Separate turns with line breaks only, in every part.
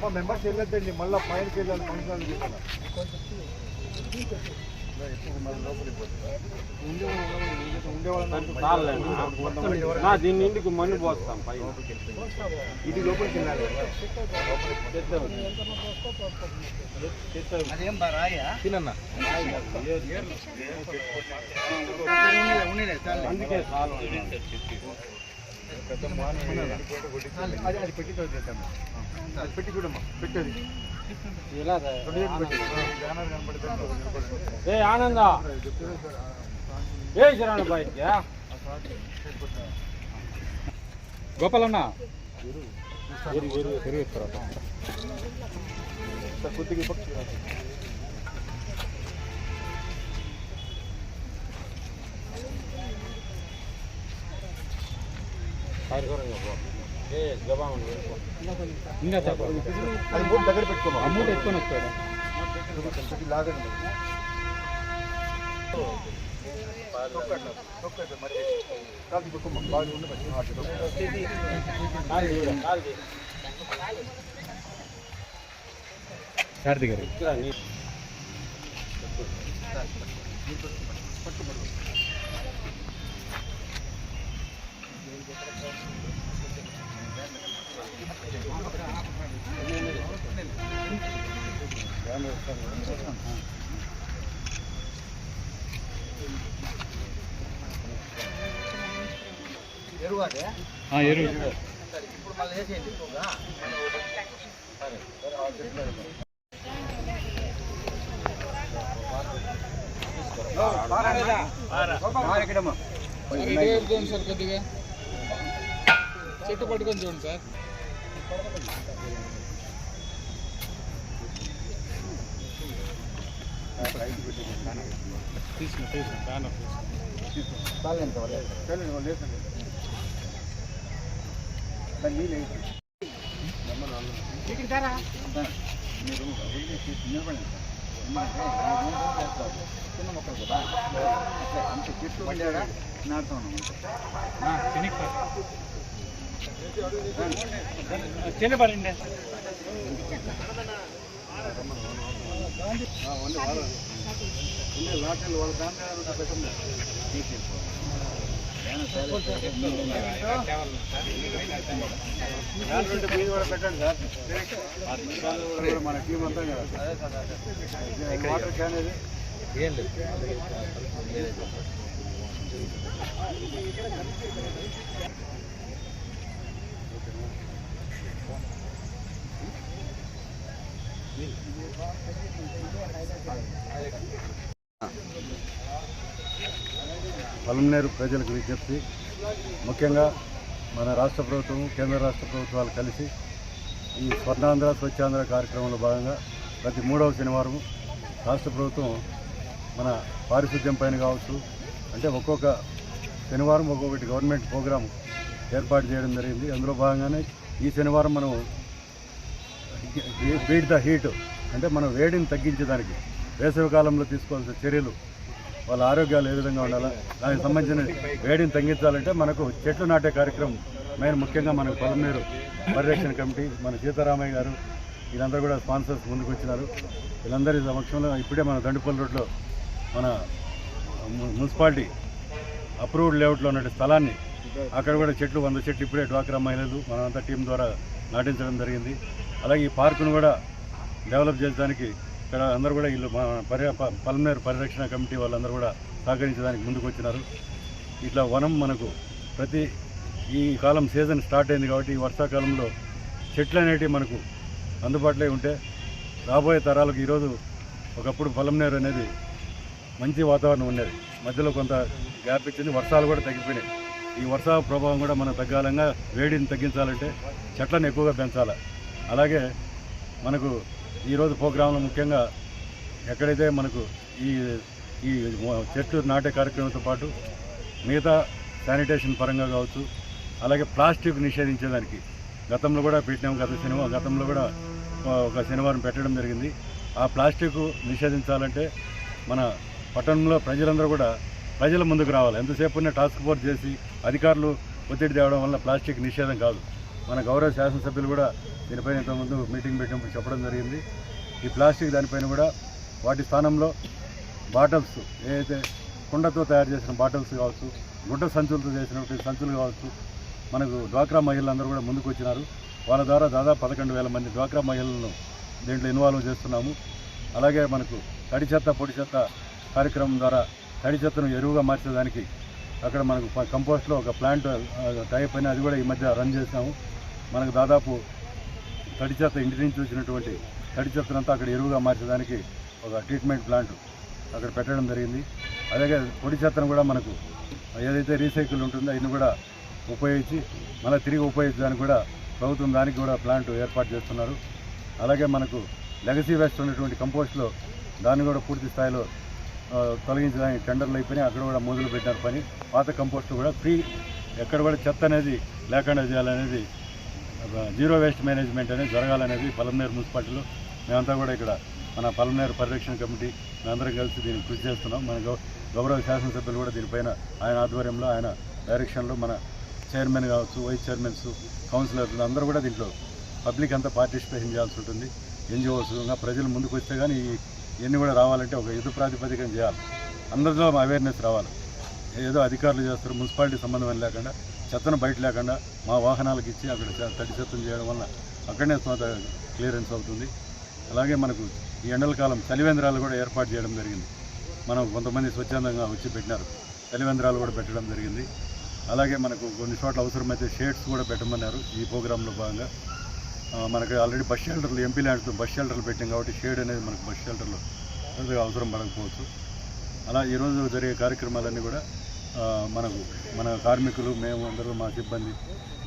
మా మెంబర్స్ వెళ్ళొద్దండి మళ్ళీ పైనకి వెళ్ళాలి ఫంక్షన్
నా దీని ఇంటికి మన్ను పోస్తాం పైన.
ఇది లోపలికి వెళ్ళాలి. తినన్నా
అందుకే
అది పెట్టి అది పెట్టి చూడమ్మా పెట్టేది
ఇలా
రెండు చేతులు పెట్టి
ఏ ఆనంద ఏ శరణ
గోపాలన్న కొద్దిగా ఇంకా అది మూడు దగ్గర పెట్టుకోమా అమౌంట్ ఎత్తుకొని వస్తాడు లాగండి కాదు పెట్టుకోమా బాగా ఉండి శారది గారు ఎరువు.
చూడండి సార్ కొద్దిగా చెట్టు పట్టుకొని చూడండి సార్ తీసుకున్నా తీసుకున్నా
చిన్న మొక్కలు కదా అంత చెట్లు ఉండేడా నాటుతాం
చిన్నపడండి
వాళ్ళ దాని పెట్టండి మీరు కూడా పెట్టండి సార్ మన టీం అంతా కదా వాటర్ క్యాన్ ఇది పలమనేరు ప్రజలకు విజ్ఞప్తి. ముఖ్యంగా మన రాష్ట్ర ప్రభుత్వం కేంద్ర రాష్ట్ర ప్రభుత్వాలు కలిసి ఈ స్వర్ణాంధ్ర స్వచ్ఛాంధ్ర కార్యక్రమంలో భాగంగా ప్రతి మూడవ శనివారం రాష్ట్ర ప్రభుత్వం మన పారిశుద్ధ్యం పైన కావచ్చు అంటే ఒక్కొక్క శనివారం ఒక్కొక్కటి గవర్నమెంట్ ప్రోగ్రాం ఏర్పాటు చేయడం జరిగింది. అందులో భాగంగానే ఈ శనివారం మనం బీట్ ద హీట్ అంటే మనం వేడిని తగ్గించేదానికి వేసవి కాలంలో తీసుకోవాల్సిన చర్యలు వాళ్ళ ఆరోగ్యాలు ఏ విధంగా ఉండాలా దానికి సంబంధించిన వేడిని తగ్గించాలంటే మనకు చెట్లు నాటే కార్యక్రమం మెయిన్ ముఖ్యంగా మనకు పొలంనీరు పరిరక్షణ కమిటీ మన సీతారామయ్య గారు వీళ్ళందరూ కూడా స్పాన్సర్స్ ముందుకు వచ్చినారు. వీళ్ళందరి సమక్షంలో ఇప్పుడే మన దండుపల్లి రోడ్లో మన మున్సిపాలిటీ అప్రూవ్డ్ లేఅవుట్లో ఉన్న స్థలాన్ని అక్కడ కూడా చెట్లు వంద చెట్లు ఇప్పుడే డ్వాక్రా మహిళలు మనంతా టీం ద్వారా నాటించడం జరిగింది. అలాగే ఈ పార్కును కూడా డెవలప్ చేయడానికి ఇక్కడ అందరూ కూడా వీళ్ళు పరి పర్య పల్మనేరు పరిరక్షణ కమిటీ వాళ్ళందరూ కూడా సహకరించడానికి ముందుకు వచ్చినారు ఇట్లా వనం మనకు ప్రతి ఈ కాలం సీజన్ స్టార్ట్ అయింది కాబట్టి ఈ వర్షాకాలంలో చెట్లు అనేటివి మనకు అందుబాటులో ఉంటే రాబోయే తరాలకు ఈరోజు ఒకప్పుడు పొలంనేరు అనేది మంచి వాతావరణం ఉండేది. మధ్యలో కొంత గ్యాప్ ఇచ్చింది వర్షాలు కూడా తగ్గిపోయినాయి. ఈ వర్షా ప్రభావం కూడా మనం తగ్గాలంగా వేడిని తగ్గించాలంటే చెట్లను ఎక్కువగా పెంచాలి. అలాగే మనకు ఈరోజు ప్రోగ్రాంలో ముఖ్యంగా ఎక్కడైతే మనకు ఈ ఈ చెట్లు నాటే కార్యక్రమంతో పాటు మిగతా శానిటేషన్ పరంగా కావచ్చు అలాగే ప్లాస్టిక్ నిషేధించేదానికి గతంలో కూడా పెట్టినాం గత శనివారం గతంలో కూడా ఒక శనివారం పెట్టడం జరిగింది. ఆ ప్లాస్టిక్ నిషేధించాలంటే మన పట్టణంలో ప్రజలందరూ కూడా ప్రజల ముందుకు రావాలి. ఎంతసేపు ఉన్న టాస్క్ ఫోర్స్ చేసి అధికారులు ఒత్తిడి తేవడం వల్ల ప్లాస్టిక్ నిషేధం కాదు. మన గౌరవ శాసనసభ్యులు కూడా దీనిపైన ఇంతకుముందు మీటింగ్ పెట్టినప్పుడు చెప్పడం జరిగింది. ఈ ప్లాస్టిక్ దానిపైన కూడా వాటి స్థానంలో బాటిల్స్ ఏదైతే కుండతో తయారు చేసిన బాటిల్స్ కావచ్చు గుడ్డ సంచులతో చేసినటువంటి సంచులు కావచ్చు మనకు డ్వాక్రా మహిళలందరూ కూడా ముందుకు వచ్చినారు వాళ్ళ ద్వారా దాదాపు పదకొండు వేల మంది డ్వాక్రా మహిళలను దీంట్లో ఇన్వాల్వ్ చేస్తున్నాము. అలాగే మనకు తడి చెత్త పొడి చెత్త కార్యక్రమం ద్వారా తడి చెత్తను ఎరువుగా మార్చేదానికి అక్కడ మనకు కంపోస్ట్లో ఒక ప్లాంట్ టైప్ అయిన అది కూడా ఈ మధ్య రన్ చేసాము మనకు దాదాపు తడి చెత్త ఇంటి నుంచి వచ్చినటువంటి తడి చెత్తనంతా అక్కడ ఎరువుగా మార్చడానికి ఒక ట్రీట్మెంట్ ప్లాంట్ అక్కడ పెట్టడం జరిగింది. అలాగే పొడి చెత్తను కూడా మనకు ఏదైతే రీసైకిల్ ఉంటుందో అయిన కూడా ఉపయోగించి మళ్ళీ తిరిగి ఉపయోగించడానికి కూడా ప్రభుత్వం దానికి కూడా ప్లాంట్ ఏర్పాటు చేస్తున్నారు. అలాగే మనకు లెగసీ వేస్ట్ ఉన్నటువంటి కంపోస్ట్లో దాన్ని కూడా పూర్తి స్థాయిలో తొలగించడానికి టెండర్లు అయిపోయినాయి. అక్కడ కూడా మొదలు పెట్టినారు పని. పాత కంపోస్ట్ కూడా ఫ్రీ ఎక్కడ కూడా చెత్త అనేది లేకుండా చేయాలనేది జీరో వేస్ట్ మేనేజ్మెంట్ అనేది జరగాలనేది పలమనేరు మున్సిపాలిటీలో మేమంతా కూడా ఇక్కడ మన పలమనేరు పరిరక్షణ కమిటీ మేమందరం కలిసి దీనికి కృషి చేస్తున్నాం. మన గౌ- గౌరవ శాసనసభ్యులు కూడా దీనిపైన ఆయన ఆధ్వర్యంలో ఆయన డైరెక్షన్లో మన చైర్మన్ కావచ్చు వైస్ చైర్మన్స్ కౌన్సిలర్లు అందరూ కూడా దీంట్లో పబ్లిక్ అంతా పార్టిసిపేషన్ చేయాల్సి ఉంటుంది. ఎన్జిఓస్ ఇంకా ప్రజలు ముందుకు వస్తే కానీ ఈ- ఇవన్నీ కూడా రావాలంటే ఒక యుద్ధ ప్రాతిపదికన చేయాలి. అందరిలో అవేర్నెస్ రావాలి. ఏదో అధికారులు చేస్తారు మున్సిపాలిటీ సంబంధం లేకుండా చెత్తను బయట లేకుండా మా వాహనాలకు ఇచ్చి అక్కడ తడి చెత్తను చేయడం వల్ల అక్కడనే కొంత క్లియరెన్స్ అవుతుంది. అలాగే మనకు ఈ ఎండల కాలం చలివేంద్రాలు కూడా ఏర్పాటు చేయడం జరిగింది. మనం కొంతమంది స్వచ్ఛందంగా వచ్చి పెట్టినారు. చలివేంద్రాలు కూడా పెట్టడం జరిగింది. అలాగే మనకు కొన్ని చోట్ల అవసరమైతే షేడ్స్ కూడా పెట్టమన్నారు ఈ ప్రోగ్రాంలో భాగంగా. మనకు ఆల్రెడీ బస్ షెల్టర్లు ఎంపీ ల్యాండ్తో బస్ షెల్టర్లు పెట్టాం కాబట్టి షేడ్ అనేది మనకు బస్ షెల్టర్లో అవసరం పడకపోవచ్చు. అలా ఈరోజు జరిగే కార్యక్రమాలన్నీ కూడా మనకు మన కార్మికులు మేము అందరూ మా సిబ్బంది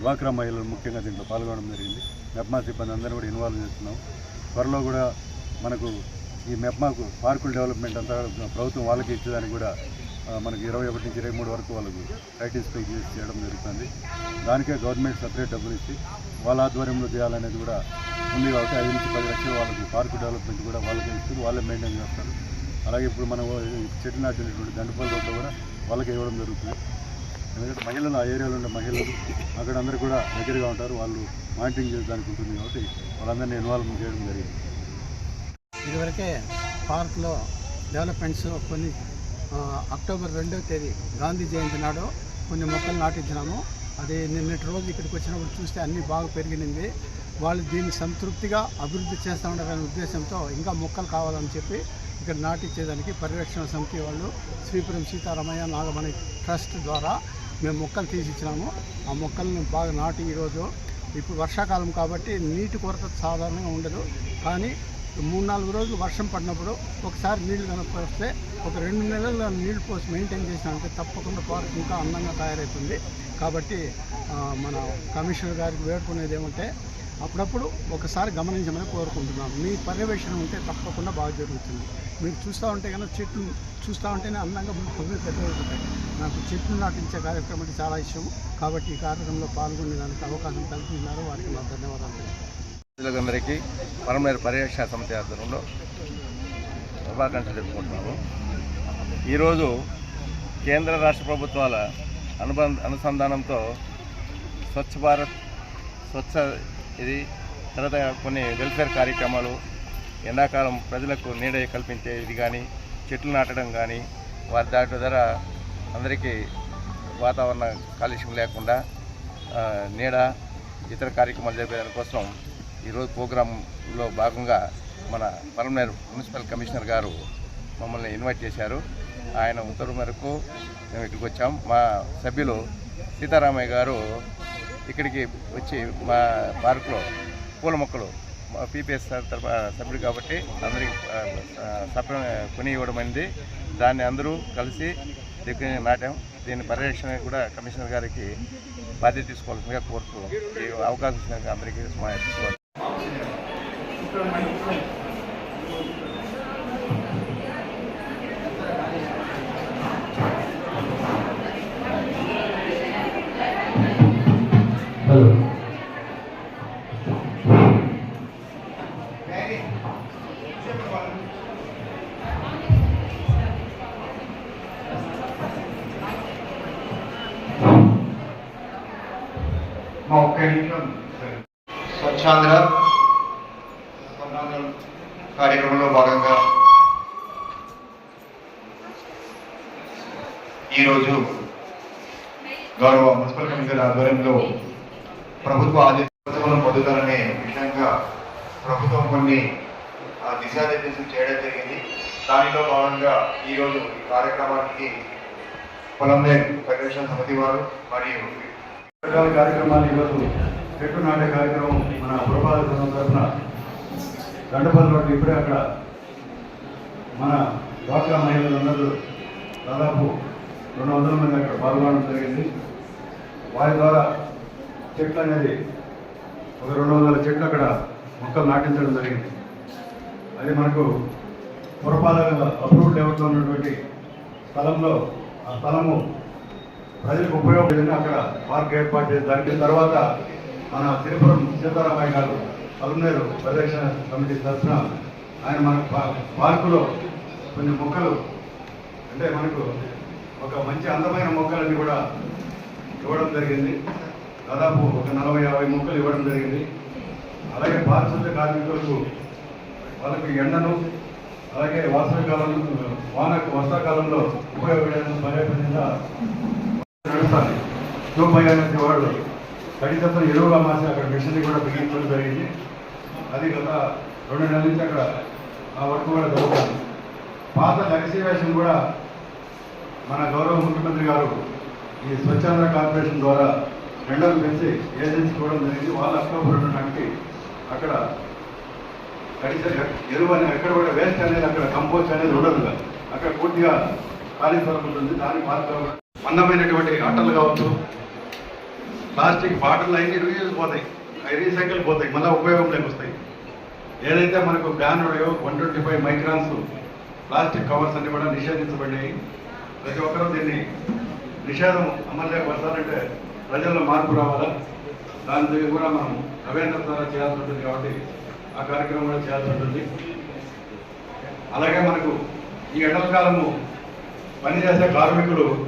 డ్వాక్రా మహిళలు ముఖ్యంగా దీంట్లో పాల్గొనడం జరిగింది. మెప్మా సిబ్బంది అందరూ కూడా ఇన్వాల్వ్ చేస్తున్నాం. త్వరలో కూడా మనకు ఈ మెప్మాకు పార్కుల డెవలప్మెంట్ అంతా ప్రభుత్వం వాళ్ళకి ఇచ్చేదానికి కూడా మనకు మనకి ఇరవై ఒకటి నుంచి ఇరవై మూడు వరకు వాళ్ళకు రైటింగ్స్ పే చేసి చేయడం జరుగుతుంది. దానికే గవర్నమెంట్ సపరేట్ డబ్బులు ఇచ్చి వాళ్ళ ఆధ్వర్యంలో చేయాలనేది కూడా ఉంది కాబట్టి ఐదు నుంచి పది లక్షలు వాళ్ళకి పార్కు డెవలప్మెంట్ కూడా వాళ్ళకి ఇస్తారు వాళ్ళే మెయింటైన్ చేస్తారు. అలాగే ఇప్పుడు మనం చెట్టు నాటినటువంటి దండపల్లి రోడ్లు కూడా వాళ్ళకి ఇవ్వడం జరుగుతుంది. ఎందుకంటే మహిళలు ఆ ఏరియాలో ఉండే మహిళలు అక్కడ అందరూ కూడా దగ్గరగా ఉంటారు. వాళ్ళు మానిటరింగ్ చేయడానికి ఉంటుంది కాబట్టి వాళ్ళందరినీ ఇన్వాల్వ్ చేయడం జరిగింది.
ఇదివరకే పార్క్లో డెవలప్మెంట్స్ కొన్ని అక్టోబర్ రెండవ తేదీ గాంధీ జయంతి నాడు కొన్ని మొక్కలు నాటించినాము. అది నిన్నటి రోజు ఇక్కడికి వచ్చినప్పుడు చూస్తే అన్నీ బాగా పెరిగినింది. వాళ్ళు దీన్ని సంతృప్తిగా అభివృద్ధి చేస్తూ ఉండాలనే ఉద్దేశంతో ఇంకా మొక్కలు కావాలని చెప్పి ఇక్కడ నాటించేదానికి పరిరక్షణ సమితి వాళ్ళు శ్రీపురం సీతారామయ్య నాగమణి ట్రస్ట్ ద్వారా మేము మొక్కలు తీసిచ్చినాము. ఆ మొక్కలను బాగా నాటి ఈరోజు ఇప్పుడు వర్షాకాలం కాబట్టి నీటి కొరత సాధారణంగా ఉండదు. కానీ మూడు నాలుగు రోజులు వర్షం పడినప్పుడు ఒకసారి నీళ్ళు కనుక వస్తే ఒక రెండు నెలలు నీళ్ళు పోసి మెయింటైన్ చేసినామంటే తప్పకుండా పార్క్ ఇంకా అందంగా తయారవుతుంది కాబట్టి మన కమిషనర్ గారికి వేడుకునేది ఏమంటే అప్పుడప్పుడు ఒకసారి గమనించమని కోరుకుంటున్నాను. మీ పర్యవేక్షణ ఉంటే తప్పకుండా బాగా జరుగుతుంది. మీరు చూస్తూ ఉంటే కనుక చెట్లు చూస్తూ ఉంటేనే అందంగా కొద్దిగా పెద్దగా నాకు చెట్లు నాటించే కార్యక్రమం అంటే చాలా ఇష్టం. కాబట్టి ఈ కార్యక్రమంలో పాల్గొనేదానికి అవకాశం కల్పించినారు వారికి నా ధన్యవాదాలు.
ప్రజలందరికీ పరమేరు పర్యవేక్షణ సమితి ఆధ్వర్యంలో శుభాకాంక్షలు చెప్పుకుంటున్నాము ఈరోజు కేంద్ర రాష్ట్ర ప్రభుత్వాల అనుబంధ అనుసంధానంతో స్వచ్ఛ భారత్ స్వచ్ఛ ఇది తర్వాత కొన్ని వెల్ఫేర్ కార్యక్రమాలు ఎండాకాలం ప్రజలకు నీడ కల్పించే ఇది కానీ చెట్లు నాటడం కానీ వారి దాటి ద్వారా అందరికీ వాతావరణ కాలుష్యం లేకుండా నీడ ఇతర కార్యక్రమాలు జరిపేదాని కోసం ఈరోజు ప్రోగ్రాంలో భాగంగా మన పలమనేరు మున్సిపల్ కమిషనర్ గారు మమ్మల్ని ఇన్వైట్ చేశారు. ఆయన ఉత్తర్వు మేరకు మేము ఇక్కడికి వచ్చాం. మా సభ్యులు సీతారామయ్య గారు ఇక్కడికి వచ్చి మా పార్కులో పూల మొక్కలు పీపీఎస్ తరఫున సభ్యుడు కాబట్టి అందరికి సప్ల కొని ఇవ్వడం అయింది. దాన్ని అందరూ కలిసి దగ్గర నాటాం. దీని పర్యవేక్షణ కూడా కమిషనర్ గారికి బాధ్యత తీసుకోవాల్సిందిగా కోరుతూ ఈ అవకాశం ఇచ్చినందుకు అందరికీ మా
ఒక్క ఇంట్లో స్వచ్ఛాంధ్ర కార్యక్రమంలో భాగంగా ఈరోజు గౌరవ మున్సిపల్ కమిషనర్ ఆధ్వర్యంలో ప్రభుత్వ ఆదేశాలను పొందుతారనే విషయంగా ప్రభుత్వం కొన్ని ఆ, దిశానిర్దేశం చేయడం జరిగింది దానిలో భాగంగా ఈరోజు ఈ కార్యక్రమానికి పొలం పరిరక్షణ సమితి వారు మరియు
రకాల కార్యక్రమాలు ఈరోజు చెట్టు నాటే కార్యక్రమం మన పురపాలక సంఘం తరఫున దండపల్లి రోడ్డు ఇప్పుడే అక్కడ మన డ్వాక్రా మహిళలందరూ దాదాపు రెండు వందల మంది అక్కడ పాల్గొనడం జరిగింది. వారి ద్వారా చెట్లు అనేది ఒక రెండు వందల చెట్లు అక్కడ మొక్కలు నాటించడం జరిగింది. అది మనకు పురపాలక అప్రూవ్డ్ లెవెల్లో ఉన్నటువంటి స్థలంలో ఆ స్థలము ప్రజలకు ఉపయోగపడింది అక్కడ పార్క్ ఏర్పాటు చేసి దానికి తర్వాత మన తిరుపురం సీతారామయ్య గారు పలునేరు పరిరక్షణ కమిటీ తరఫున ఆయన మన పార్కులో కొన్ని మొక్కలు అంటే మనకు ఒక మంచి అందమైన మొక్కలన్నీ కూడా ఇవ్వడం జరిగింది. దాదాపు ఒక నలభై యాభై మొక్కలు ఇవ్వడం జరిగింది. అలాగే పారిశుద్ధ్య కార్మికులకు వాళ్ళకి ఎండను అలాగే వాసవికాలం వాన వర్షాకాలంలో ఉపయోగపడే పర్యాపదంగా నడుస్తాను జూపయ్య నుంచి వాడు కడితత్వం ఎరువుగా మార్చి అక్కడ మిషన్ని కూడా బిగించడం జరిగింది. అది గత రెండు నెలల నుంచి అక్కడ ఆ వర్క్ కూడా జరుగుతుంది. పాత లక్ష్మీవేషం కూడా మన గౌరవ ముఖ్యమంత్రి గారు ఈ స్వచ్ఛాంధ్ర కార్పొరేషన్ ద్వారా టెండర్లు పెంచి ఏజెన్సీ ఇవ్వడం జరిగింది. వాళ్ళ అక్టోబర్ రెండు నాటికి అక్కడ కనీసం ఎరువు అనేది ఎక్కడ కూడా వేస్ట్ అనేది అక్కడ కంపోస్ట్ అనేది ఉండదు. అక్కడ పూర్తిగా ఖాళీ స్థలం ఉంటుంది దాని పాత్ర అందమైనటువంటి అట్టలు కావచ్చు. ప్లాస్టిక్ బాటిల్ అన్ని రీయూజ్ పోతాయి. అవి రీసైకిల్ పోతాయి. మళ్ళీ ఉపయోగంలోకి వస్తాయి. ఏదైతే మనకు బ్యాన్ ఉన్నాయో one twenty five microns plastic covers అన్ని కూడా నిషేధించబడ్డాయి ప్రతి ఒక్కరూ దీన్ని నిషేధం అమలులోకి వస్తారంటే ప్రజల్లో మార్పు రావాలా? దాని కూడా మనం అవేర్నెస్ ద్వారా చేయాల్సి ఉంటుంది కాబట్టి ఆ కార్యక్రమం కూడా చేయాల్సి ఉంటుంది. అలాగే మనకు ఈ ఎండల కాలము పనిచేసే కార్మికులు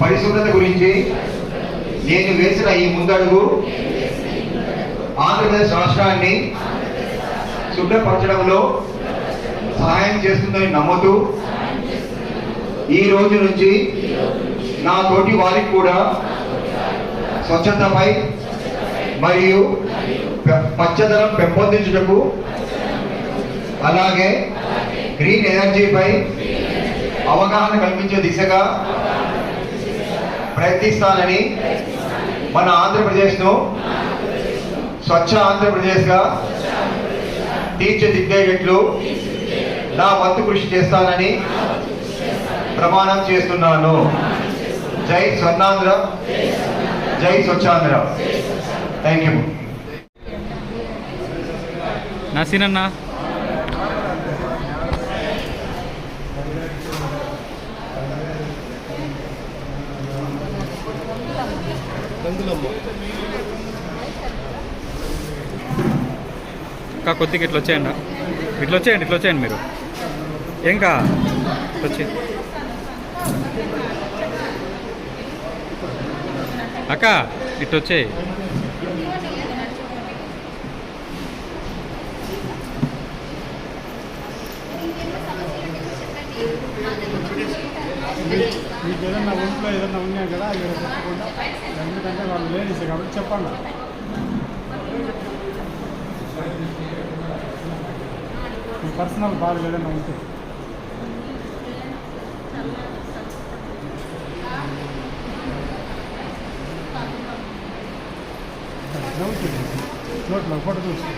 పరిశుభ్రత గురించి నేను వేసిన ఈ ముందడుగు ఆంధ్రప్రదేశ్ రాష్ట్రాన్ని శుభ్రపరచడంలో సహాయం చేస్తుందని నమ్ముతూ ఈ రోజు నుంచి నా తోటి వారికి కూడా స్వచ్ఛతపై మరియు పచ్చదనం పెంపొందించుటకు అలాగే గ్రీన్ ఎనర్జీపై అవగాహన కల్పించే దిశగా ప్రయత్నిస్తానని మన ఆంధ్రప్రదేశ్ను స్వచ్ఛ ఆంధ్రప్రదేశ్గా తీర్చిదిద్దేటట్లు నా వంతు కృషి చేస్తానని ప్రమాణం చేస్తున్నాను. జై స్వర్ణాంధ్ర జై స్వచ్ఛాంధ్ర. థ్యాంక్ యూ
నసీనన్నా
ఇంకా కొద్దిగా ఇట్లా వచ్చేయండి. ఇట్లా వచ్చేయండి ఇట్లా వచ్చేయండి మీరు. ఏం కా? వచ్చి. అక్క ఇటు వచ్చేయి.
మీకు ఏదైనా ఒంట్లో ఏదైనా ఉన్నాయి కదా అవి చెప్పకుండా ఎందుకంటే వాళ్ళు లేడీస్ కాబట్టి చెప్పండి. మీ పర్సనల్ బాధలు ఏదైనా ఉంటే. నవ్వుతుంది నోట్లో ఫోటో చూసి